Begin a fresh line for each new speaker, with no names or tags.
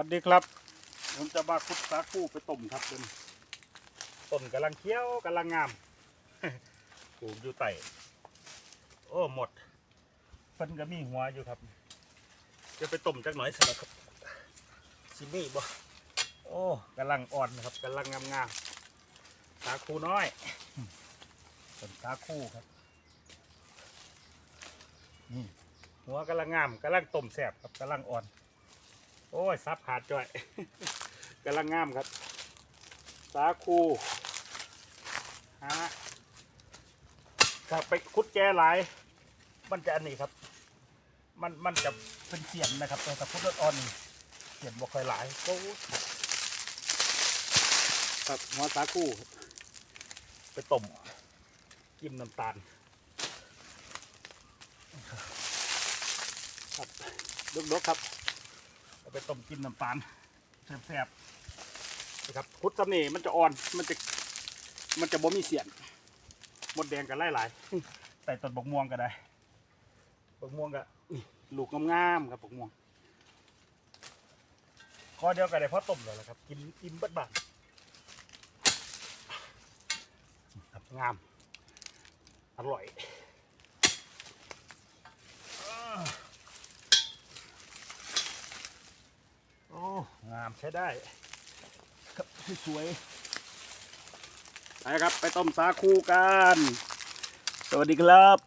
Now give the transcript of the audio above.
วัสดีครับ ผมจะมาคุดสาคูไปต้มครับเป็นต้นกำลังเคี้ยวกำลังงามปลูกอยู่ใต้โอ้หมดเพิ่นก็มีหัวอยู่ครับ จะไปต้มจักหน่อยสิครับซิมี่บ่โอ้กำลังอ่อนนะครับกำลังงามๆสาคูน้อยต้นสาคูครับนี่หัวกำลังงามกำลังต้มแสบครับกำลังอ่อน โอ้ยซับขาดจ่อยกำลังงามครับ สาคูฮะครับไปคุดแกหลาย มันจะอันนี้ครับ มันมันจะเป็นเสียนนะครับแต่ถ้าคุดรถอ่อนเสียนบ่ค่อยหลายโอ้ครับหัวสาคูไปต้มจิ้มน้ำตาลครับดกๆครับ ไปต้มกินน้ำตาลแซ่บๆนะครับคุดซ้ำนี่มันจะอ่อนมันจะมันจะบ่มีเสียนหมดแดงกันไล่ๆใส่ต้นบกม่วงก็ได้บกม่วงก็นี่ลูกงามๆครับบกม่วงข้อเดียวกันได้เพราะต้มเลยแหละครับ กินอิ่มเบัดบานครับงาม อร่อยอ่า โอ้ งามใช้ได้ ครับสวยไปครับ ไปต้มสาคูกัน สวัสดีครับ